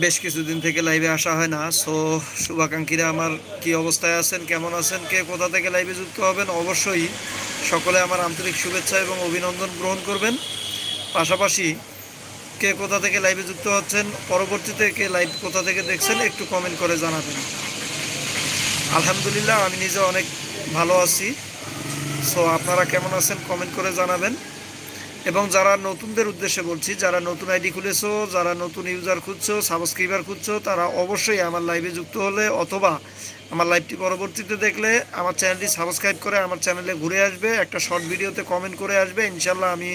বেশ কিছুদিন থেকে লাইভে আসা হয় না। সো শুভাকাঙ্ক্ষীরা আমার কি অবস্থায় আছেন, কেমন আছেন, কে কোথা থেকে লাইভে যুক্ত হবেন, অবশ্যই সকলে আমার আন্তরিক শুভেচ্ছা এবং অভিনন্দন গ্রহণ করবেন। পাশাপাশি কে কোথা থেকে লাইভে যুক্ত হচ্ছেন, পরবর্তীতে কে লাইভ কোথা থেকে দেখছেন, একটু কমেন্ট করে জানাবেন। আলহামদুলিল্লাহ, আমি নিজে অনেক ভালো আছি। সো আপনারা কেমন আছেন কমেন্ট করে জানাবেন। এবং যারা নতুনদের উদ্দেশ্যে বলছি, যারা নতুন আইডি খুলেছো, যারা নতুন ইউজার খুঁজছো, সাবস্ক্রাইবার খুঁজছো, তারা অবশ্যই আমার লাইভে যুক্ত হলে অথবা আমার লাইভটি পরবর্তীতে দেখলে আমার চ্যানেলটি সাবস্ক্রাইব করে আমার চ্যানেলে ঘুরে আসবে, একটা শর্ট ভিডিওতে কমেন্ট করে আসবে ইনশাল্লাহ আমি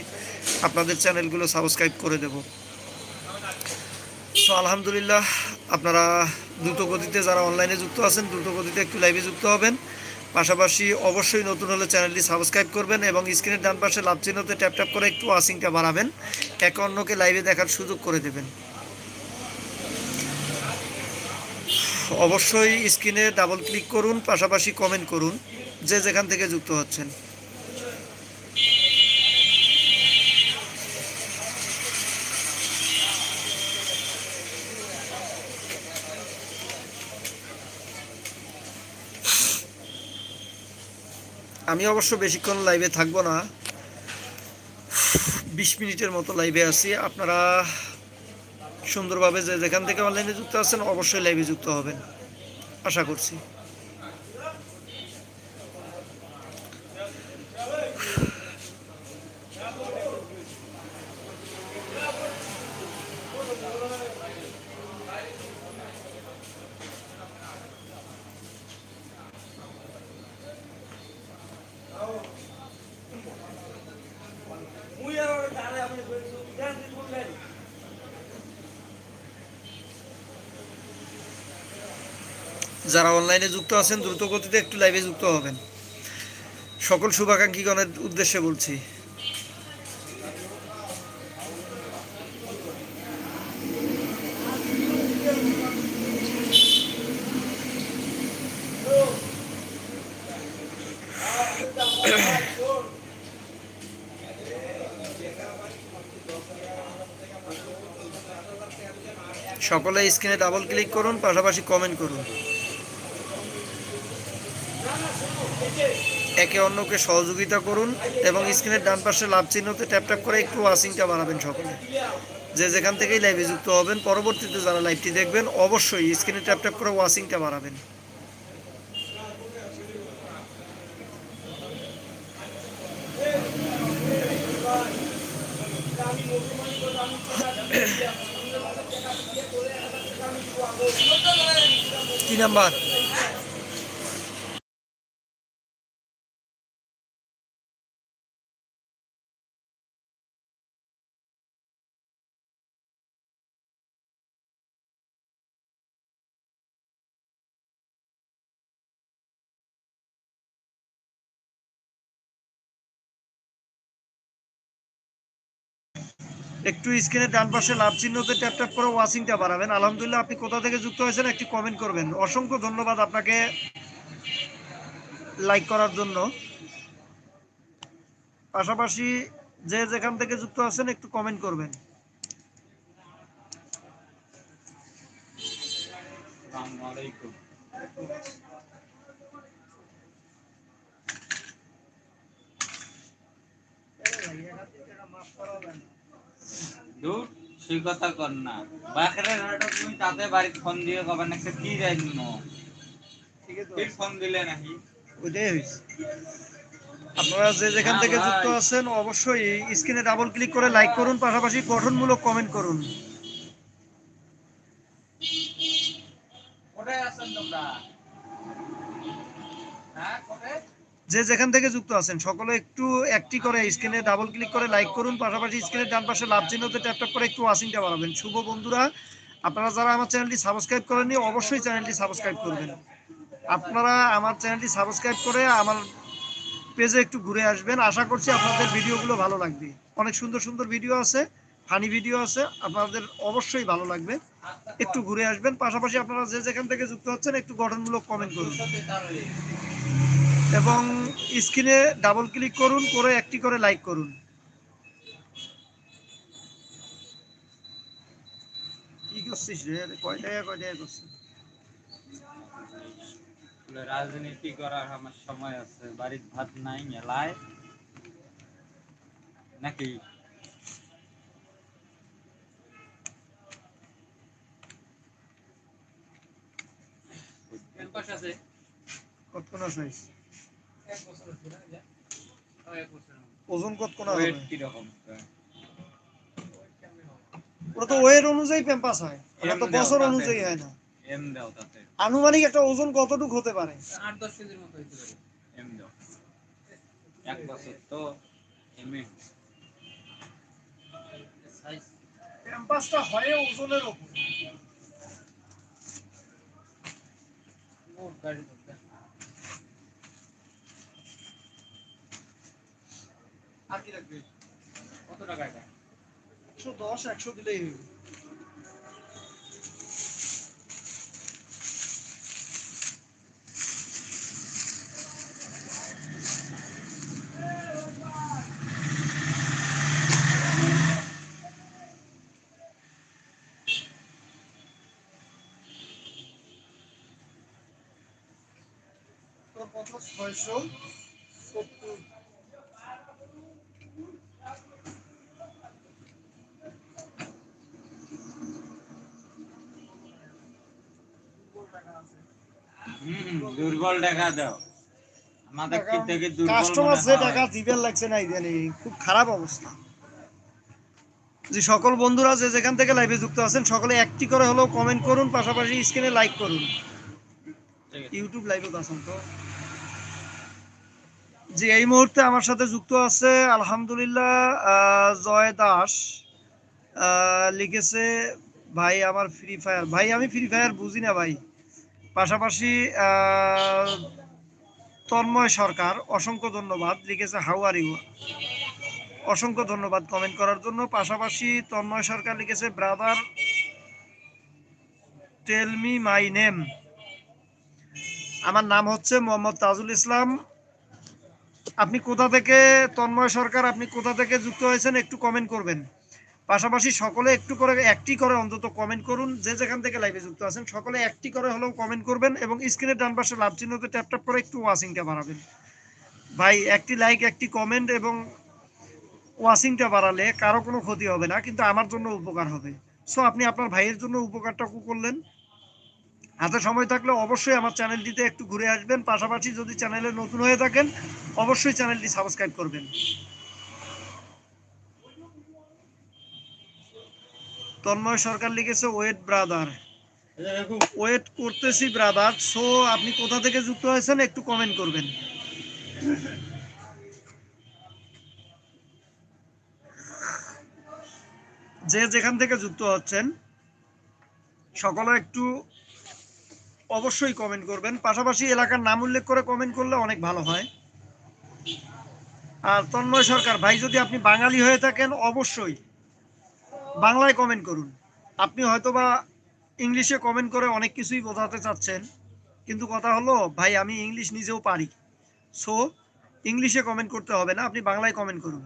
আপনাদের চ্যানেলগুলো সাবস্ক্রাইব করে দেব। সো আলহামদুলিল্লাহ, আপনারা দ্রুত গতিতে যারা অনলাইনে যুক্ত আছেন, দ্রুত গতিতে একটু লাইভে যুক্ত হবেন। পাশাপাশি অবশ্যই নতুন হলে চ্যানেলটি সাবস্ক্রাইব করবেন এবং স্ক্রিনের ডান পাশে লাভ চিহ্নতে ট্যাপ ট্যাপ করে একটু ওয়াশিংটা বাড়াবেন। একে অন্যকে লাইভে দেখার সুযোগ করে দেবেন। অবশ্যই স্ক্রিনে ডাবল ক্লিক করুন, পাশাপাশি কমেন্ট করুন, যে যেখান থেকে যুক্ত হচ্ছেন। আমি অবশ্য বেশিক্ষণ লাইভে থাকব না। বিশ মিনিটের মতো লাইভে আছি। আপনারা সুন্দরভাবে যে যেখান থেকে অনলাইনে যুক্ত আছেন, অবশ্যই লাইভে যুক্ত হবেন। আশা করছি। যারা অনলাইনে যুক্ত আছেন দ্রুত গতিতে একটু লাইভে যুক্ত হবেন। সকল শুভাকাঙ্ক্ষীগণের উদ্দেশ্যে বলছি। সকলে স্ক্রিনে ডাবল ক্লিক করুন, পাশাপাশি কমেন্ট করুন। একে অন্যকে সহযোগিতা করুন এবং স্ক্রিনের ডান পাশে লাভ চিহ্নতে ট্যাপ ট্যাপ করে একটু ওয়াসিংটা বাড়াবেন সকলে। যে যেখান থেকেই লাইভে যুক্ত হবেন, পরবর্তীতে যারা লাইভটি দেখবেন, অবশ্যই স্ক্রিনে ট্যাপ ট্যাপ করে ওয়াসিংটা বাড়াবেন। কি নাম্বার? একটু স্ক্রিনের ডান পাশে লাভ চিহ্নতে ট্যাপ ট্যাপ করে ওয়াশিংটা বাড়াবেন। আলহামদুলিল্লাহ আপনি কোথা থেকে যুক্ত হয়েছেন একটি কমেন্ট করবেন। অসংখ্য ধন্যবাদ আপনাকে লাইক করার জন্য। পাশাপাশি যে যেখান থেকে যুক্ত আছেন একটু কমেন্ট করবেন। দূর সেই কথা কর না। বাকেরে রাটো তুমি তাতে বাড়ি ফোন দিয়ে কবে না কি জানি নো ঠিক ফোন দিলে নাকি? ওইটাই আপনারা যে যেখান থেকে যুক্ত আছেন অবশ্যই স্ক্রিনে ডাবল ক্লিক করে লাইক করুন পাশাপাশি গঠনমূলক কমেন্ট করুন। কোথায় আছেন তোমরা? হ্যাঁ কোথায়? যে যেখান থেকে যুক্ত আছেন, সকলে একটু একটি করে স্ক্রিনে ডাবল ক্লিক করে লাইক করুন, পাশাপাশি স্ক্রিনের ডান পাশে লাভ চিহ্নতে ট্যাপ ট্যাপ করে একটু ওয়াশিংটা বাড়াবেন শুভ বন্ধুরা, আপনারা যারা আমার চ্যানেলটি সাবস্ক্রাইব করেননি, অবশ্যই চ্যানেলটি সাবস্ক্রাইব করবেন। আপনারা আমার চ্যানেলটি সাবস্ক্রাইব করে আমার পেজে একটু ঘুরে আসবেন। আশা করছি আপনাদের ভিডিওগুলো ভালো লাগবে। অনেক সুন্দর সুন্দর ভিডিও আছে ফানি ভিডিও আছে, আপনাদের অবশ্যই ভালো লাগবে। একটু ঘুরে আসবেন, পাশাপাশি আপনারা যে যেখান থেকে যুক্ত হচ্ছেন, একটু গঠনমূলক কমেন্ট করুন। এবং স্ক্রিনে ডাবল ক্লিক করুন করে একটি করে লাইক করুন। কি করছিস রে? কয় টাকা কয় টাকা করছিস? রাজনীতি করার আমার সময় আছে বাড়ির ভাত নাই মেলায় নাকি? কতক্ষণ আছিস ওজন ওয়েট কীরকম? ওটা তো ওয়েট অনুযায়ী প্যাম্পাস হয়। ওটা তো বছর অনুযায়ী হয় না। এম দাও তাতে। আনুমানিক একটা ওজন কতটুকু হতে পারে? এম দাও এক বছর তো এমএ প্যাম্পাসটা হয় ওজনের উপর আর কি কত টাকা দশ একশো দিলেই তোর কত ছয়শো। দুর্বল টাকা দাও। আমাদের কি থেকে দুর্বল কাস্টমার যে টাকা দিবেন লাগছে না ইদানি খুব খারাপ অবস্থা। যে সকল বন্ধুরা যে যেখান থেকে লাইভে যুক্ত আছেন সকলে একটি করে হলেও কমেন্ট করুন পাশাপাশি স্ক্রিনে লাইক করুন। ইউটিউব লাইভে আছেন তো। যে এই মুহূর্তে আমার সাথে যুক্ত আছে আলহামদুলিল্লাহ জয় দাস। লিখেছে ভাই আমার ফ্রি ফায়ার ভাই আমি ফ্রি ফায়ার বুঝি না ভাই। পাশাপাশি তন্ময় সরকার, অসংখ্য ধন্যবাদ, লিখেছে হাউ আর ইউ। অসংখ্য ধন্যবাদ কমেন্ট করার জন্য। পাশাপাশি, তন্ময় সরকার লিখেছে brother tell me my name আমার নাম হচ্ছে মোহাম্মদ তাজুল ইসলাম। আপনি কোথা থেকে, তন্ময় সরকার, আপনি কোথা থেকে যুক্ত হয়েছেন একটু কমেন্ট করবেন। পাশাপাশি সকলে একটু করে একটি করে অন্তত কমেন্ট করুন। যে যেখান থেকে লাইভে যুক্ত আছেন, সকলে একটি করে হলেও কমেন্ট করবেন এবং স্ক্রিনের ডান পাশে লাভ চিহ্নতে ট্যাপ ট্যাপ করে একটু ওয়াচিংটা বাড়াবেন। ভাই, একটি লাইক একটি কমেন্ট এবং ওয়াচিংটা বাড়ালে কারও কোনো ক্ষতি হবে না, কিন্তু আমার জন্য উপকার হবে। সো আপনি আপনার ভাইয়ের জন্য উপকারটাকু করলেন। হাতে সময় থাকলে অবশ্যই আমার চ্যানেলটিতে একটু ঘুরে আসবেন। পাশাপাশি যদি চ্যানেলে নতুন হয়ে থাকেন, অবশ্যই চ্যানেলটি সাবস্ক্রাইব করবেন। তন্ময় সরকার লিখেছে ওয়েট ব্রাদার ওয়েট করতেছি ব্রাদার সো আপনি কোথা থেকে যুক্ত হয়েছেন একটু কমেন্ট করবেন। যে যেখান থেকে যুক্ত হচ্ছেন সকলে একটু অবশ্যই কমেন্ট করবেন। পাশাপাশি এলাকার নাম উল্লেখ করে কমেন্ট করলে অনেক ভালো হয়। আর তন্ময় সরকার ভাই যদি আপনি বাঙালি হয়ে থাকেন অবশ্যই। বাংলায় কমেন্ট করুন। আপনি হয়তোবা ইংলিশে কমেন্ট করে অনেক কিছুই বোঝাতে চাচ্ছেন, কিন্তু কথা হলো, ভাই, আমি ইংলিশ নিজেও পারি। সো ইংলিশে কমেন্ট করতে হবে না, আপনি বাংলায় কমেন্ট করুন।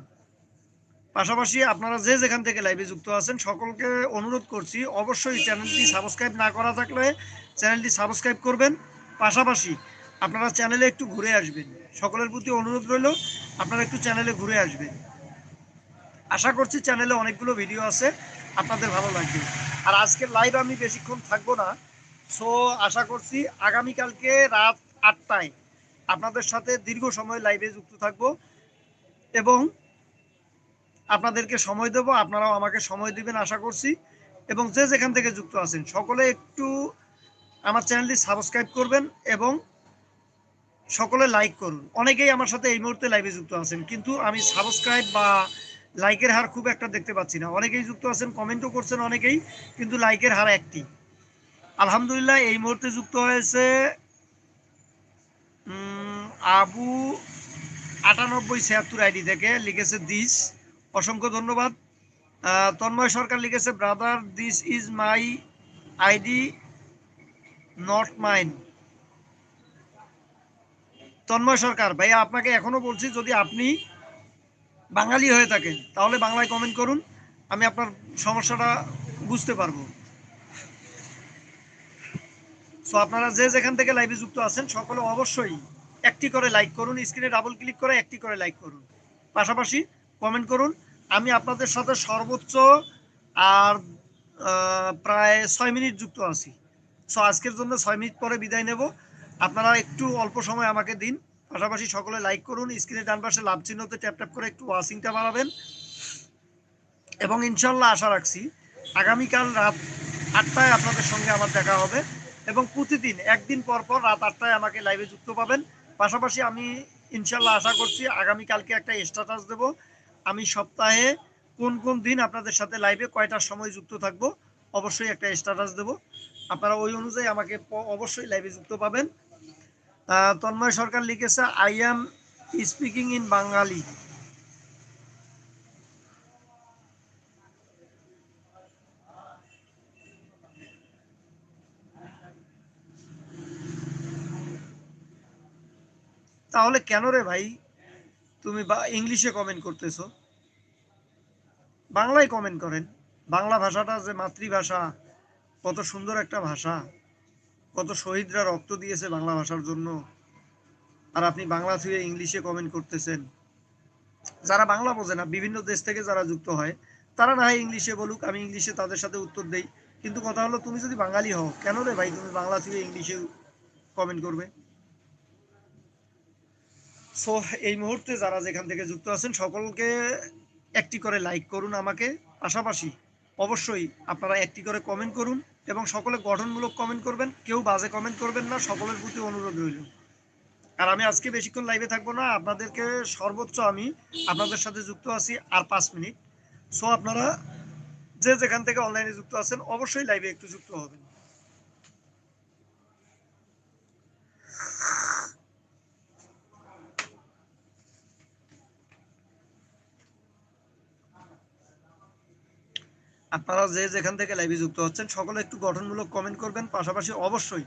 পাশাপাশি আপনারা যে যেখান থেকে লাইভে যুক্ত আছেন, সকলকে অনুরোধ করছি, অবশ্যই চ্যানেলটি সাবস্ক্রাইব না করা থাকলে চ্যানেলটি সাবস্ক্রাইব করবেন। পাশাপাশি আপনারা চ্যানেলে একটু ঘুরে আসবেন। সকলের প্রতি অনুরোধ রইল, আপনারা একটু চ্যানেলে ঘুরে আসবেন। আশা করছি চ্যানেলে অনেকগুলো ভিডিও আছে, আপনাদের ভালো লাগবে। আর আজকের লাইভ আমি বেশিক্ষণ থাকব না। সো আশা করছি আগামীকালকে রাত আটটায় আপনাদের সাথে দীর্ঘ সময় লাইভে যুক্ত থাকব এবং আপনাদেরকে সময় দেব, আপনারাও আমাকে সময় দিবেন আশা করছি। এবং যে যেখান থেকে যুক্ত আছেন, সকলে একটু আমার চ্যানেলটি সাবস্ক্রাইব করবেন এবং সকলে লাইক করুন। অনেকেই আমার সাথে এই মুহূর্তে লাইভে যুক্ত আছেন, কিন্তু আমি সাবস্ক্রাইব বা লাইকের হার খুব একটা দেখতে পাচ্ছি না। অনেকেই যুক্ত আছেন, কমেন্টও করছেন অনেকেই, কিন্তু লাইকের হার একটি। আলহামদুলিল্লাহ, এই মুহূর্তে যুক্ত হয়েছে আবু আটানব্বই ছিয়াত্তর আইডি থেকে, লিখেছে দিস। অসংখ্য ধন্যবাদ। তন্ময় সরকার লিখেছে, brother, this is my ID, not mine. Tanmoy Sarkar, ভাইয়া, আপনাকে এখনও বলছি, যদি আপনি বাঙালি হয়ে থাকেন, তাহলে বাংলায় কমেন্ট করুন, আমি আপনার সমস্যাটা বুঝতে পারব। সো আপনারা যে যেখান থেকে লাইভে যুক্ত আছেন, সকলে অবশ্যই একটি করে লাইক করুন স্ক্রিনে ডাবল ক্লিক করে একটি করে লাইক করুন। পাশাপাশি কমেন্ট করুন, আমি আপনাদের সাথে সর্বোচ্চ আর প্রায় ছয় মিনিট যুক্ত আছি। সো আজকের জন্য ছয় মিনিট পরে বিদায় নেব। আপনারা একটু অল্প সময় আমাকে দিন। পাশাপাশি সকলে লাইক করুন স্ক্রিনে ডান পাশে লাভ চিহ্নতে ট্যাপ ট্যাপ করে একটু ওয়াচিংটা বাড়াবেন। এবং ইনশাল্লাহ আশা রাখছি আগামীকাল রাত আটটায় আপনাদের সঙ্গে আমার দেখা হবে এবং প্রতিদিন, একদিন পর পর রাত আটটায় আমাকে লাইভে যুক্ত পাবেন। পাশাপাশি আমি ইনশাল্লাহ আশা করছি আগামীকালকে একটা স্ট্যাটাস দেব। আমি সপ্তাহে কোন কোন দিন আপনাদের সাথে লাইভে কয়টার সময় যুক্ত থাকব, অবশ্যই একটা স্ট্যাটাস দেব। আপনারা ওই অনুযায়ী আমাকে অবশ্যই লাইভে যুক্ত পাবেন। তন্ময় সরকার লিখেছে I am speaking in Bangali তাহলে কেন রে ভাই? তুমি ইংলিশে কমেন্ট করতেছো। বাংলায় কমেন্ট করেন। বাংলা ভাষাটা যে মাতৃভাষা, কত সুন্দর একটা ভাষা। কত শহীদরা রক্ত দিয়েছে বাংলা ভাষার জন্য। আর আপনি বাংলা থেকে ইংলিশে কমেন্ট করতেছেন। যারা বাংলা বোঝে না, বিভিন্ন দেশ থেকে যারা যুক্ত হয়, তারা না হয় ইংলিশে বলুক, আমি ইংলিশে তাদের সাথে উত্তর দেই। কিন্তু কথা হলো, তুমি যদি বাঙালি হও, কেন রে ভাই তুমি বাংলা থেকে ইংলিশে কমেন্ট করবে? সো এই মুহূর্তে যারা যেখান থেকে যুক্ত আছেন, সকলকে একটি করে লাইক করুন আমাকে। পাশাপাশি অবশ্যই আপনারা একটি করে কমেন্ট করুন এবং সকলে গঠনমূলক কমেন্ট করবেন। কেউ বাজে কমেন্ট করবেন না, সকলের প্রতি অনুরোধ রইল। আর আমি আজকে বেশিক্ষণ লাইভে থাকব না, আপনাদেরকে সর্বোচ্চ আমি আপনাদের সাথে যুক্ত আছি আর পাঁচ মিনিট। সো আপনারা যে যেখান থেকে অনলাইনে যুক্ত আছেন, অবশ্যই লাইভে একটু যুক্ত হবেন। আপনারা যে যেখান থেকে লাইভে যুক্ত হচ্ছেন, সকলে একটু গঠনমূলক কমেন্ট করবেন। পাশাপাশি অবশ্যই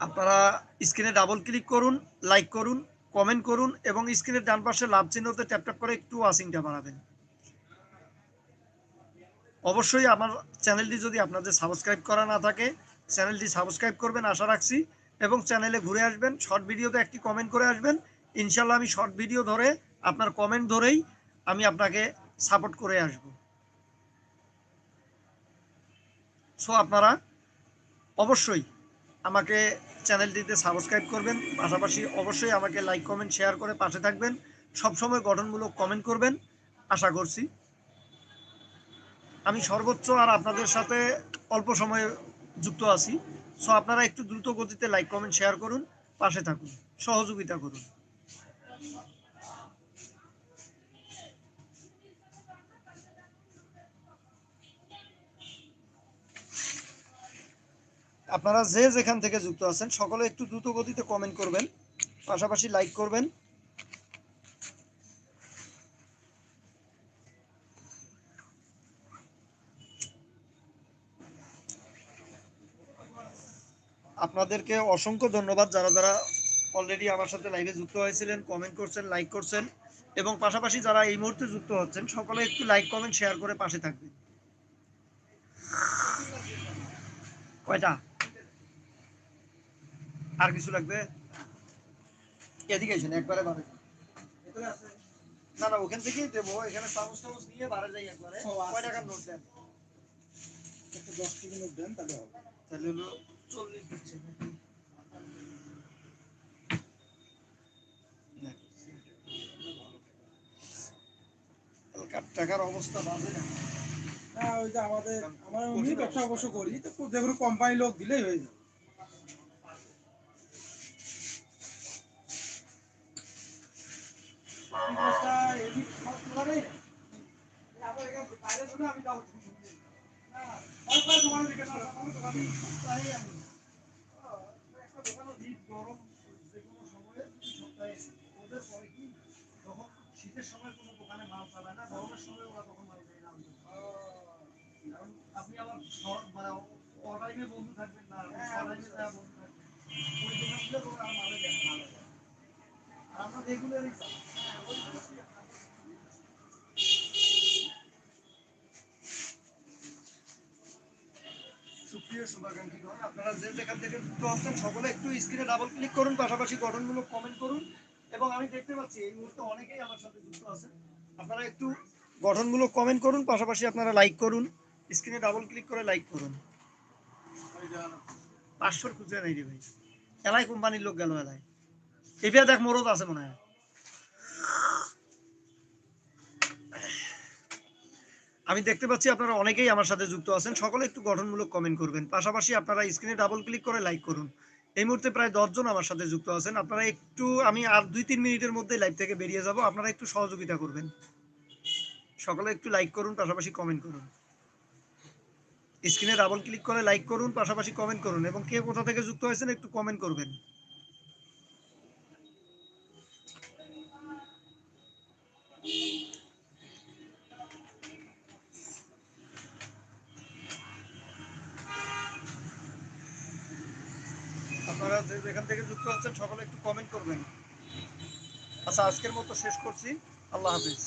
আপনারা স্ক্রিনে ডাবল ক্লিক করুন লাইক করুন কমেন্ট করুন এবং স্ক্রিনের ডান পাশে লাভ চিহ্নতে ট্যাপ ট্যাপ করে একটু ওয়াচিংটা বাড়াবেন। অবশ্যই আমার চ্যানেলটি যদি আপনাদের সাবস্ক্রাইব করা না থাকে চ্যানেলটি সাবস্ক্রাইব করবেন আশা রাখছি এবং চ্যানেলে ঘুরে আসবেন শর্ট ভিডিওতে একটি কমেন্ট করে আসবেন। ইনশাল্লাহ আমি শর্ট ভিডিও ধরে আপনার কমেন্ট ধরেই আমি আপনাকে সাপোর্ট করে আসব। সো আপনারা অবশ্যই আমাকে চ্যানেলটিতে সাবস্ক্রাইব করবেন, পাশাপাশি অবশ্যই আমাকে লাইক কমেন্ট শেয়ার করে পাশে থাকবেন, সবসময় গঠনমূলক কমেন্ট করবেন। আশা করছি আমি সর্বোচ্চ আর আপনাদের সাথে অল্প সময়ে যুক্ত আছি। সো আপনারা একটু দ্রুত গতিতে লাইক কমেন্ট শেয়ার করুন, পাশে থাকুন, সহযোগিতা করুন। আপনারা যে যেখান থেকে যুক্ত আছেন, সকলে একটু দ্রুত গতিতে কমেন্ট করবেন। পাশাপাশি লাইক করবেন। আপনাদেরকে অসংখ্য ধন্যবাদ যারা যারা অলরেডি আমার সাথে লাইভে যুক্ত হয়েছিলেন কমেন্ট করছেন লাইক করছেন, এবং পাশাপাশি যারা এই মুহূর্তে যুক্ত হচ্ছেন, সকলে একটু লাইক কমেন্ট শেয়ার করে পাশে থাকবেন। কয়টা? আর কিছু লাগবে? এদিকে এসেন একবারে বাড়ে। না না ওখান থেকেই দেবো। এখানে চামচ টামচ নিয়ে বাড়ে যাই একবারে। আচ্ছা। কয় টাকার নোট দেন? একটু দশ নোট দেন তাহলে হবে। তাহলে হলো চল্লিশ দিচ্ছে। টাকার অবস্থা বাজে না। না ওই যে আমাদের আমরা ব্যবসা অবশ্য করি তো যেগুলো কোম্পানি লোক দিলেই হয়ে যাবে। শীতের সময় কোনো দোকানে মাল চালায় না গরমের সময় ওরা তখন মাল কারণ আপনি আবার শহর মানে অটাইমে বন্ধু থাকবেন না অটাইমে যা বন্ধু থাকবেন ওই দোকানগুলো আর মালে দেন না আমরা রেগুলারই আপনারা অনেকেই আমার সাথে যুক্ত আপনারা একটু কমেন্ট করুন, পাশাপাশি আপনারা লাইক করুন স্ক্রিনে ডাবল ক্লিক করে লাইক করুন। পাঁচশোর খুচরা নেই রে ভাই। এলাই কোম্পানির লোক গেল এলাই এবার দেখ মরদ আছে মনে হয়। আমি দেখতে পাচ্ছি আপনারা অনেকেই আমার সাথে যুক্ত আছেন। সকলে একটু গঠনমূলক কমেন্ট করবেন। পাশাপাশি আপনারা স্ক্রিনে ডাবল ক্লিক করে লাইক করুন। এই মুহূর্তে প্রায় দশজন আমার সাথে যুক্ত আছেন। আপনারা একটু, আমি আর দুই তিন মিনিটের মধ্যে লাইভ থেকে বেরিয়ে যাব। আপনারা একটু সহযোগিতা করবেন। সকলে একটু লাইক করুন, পাশাপাশি কমেন্ট করুন। স্ক্রিনে ডাবল ক্লিক করে লাইক করুন, পাশাপাশি কমেন্ট করুন। এবং কে কোথা থেকে যুক্ত হয়েছেন একটু কমেন্ট করবেন। আপনারা এখান থেকে যুক্ত হচ্ছেন সকলে একটু কমেন্ট করবেন। আচ্ছা আজকের মতো শেষ করছি। আল্লাহ হাফিজ।